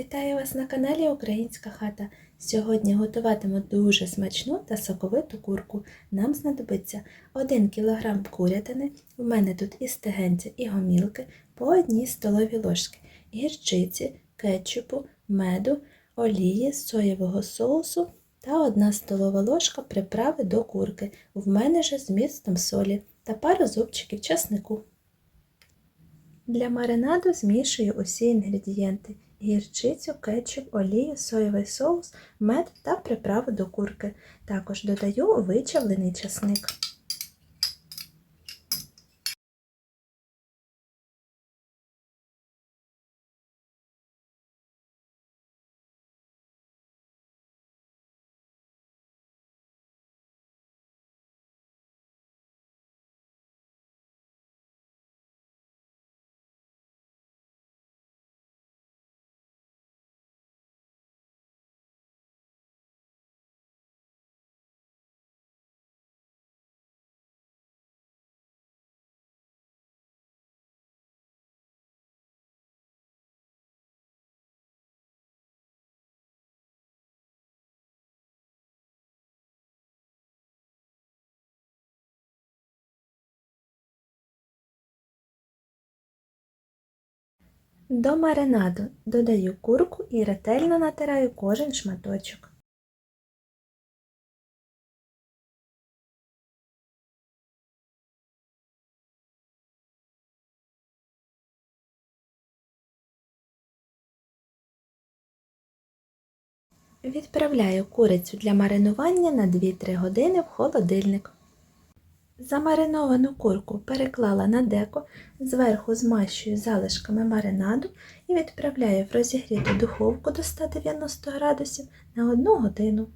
Вітаю вас на каналі Українська хата. Сьогодні готуватиму дуже смачну та соковиту курку. Нам знадобиться 1 кг курятини, у мене тут і стегенця, і гомілки, по одній столові ложки, гірчиці, кетчупу, меду, олії, соєвого соусу та 1 столова ложка приправи до курки. В мене же з містом солі та пару зубчиків часнику. Для маринаду змішую усі інгредієнти гірчицю, кетчуп, олію, соєвий соус, мед та приправу до курки. Також додаю вичавлений часник. До маринаду додаю курку і ретельно натираю кожен шматочок. Відправляю курицю для маринування на 2-3 години в холодильник. Замариновану курку переклала на деко, зверху змащую залишками маринаду і відправляю в розігріту духовку до 190 градусів на 1 годину.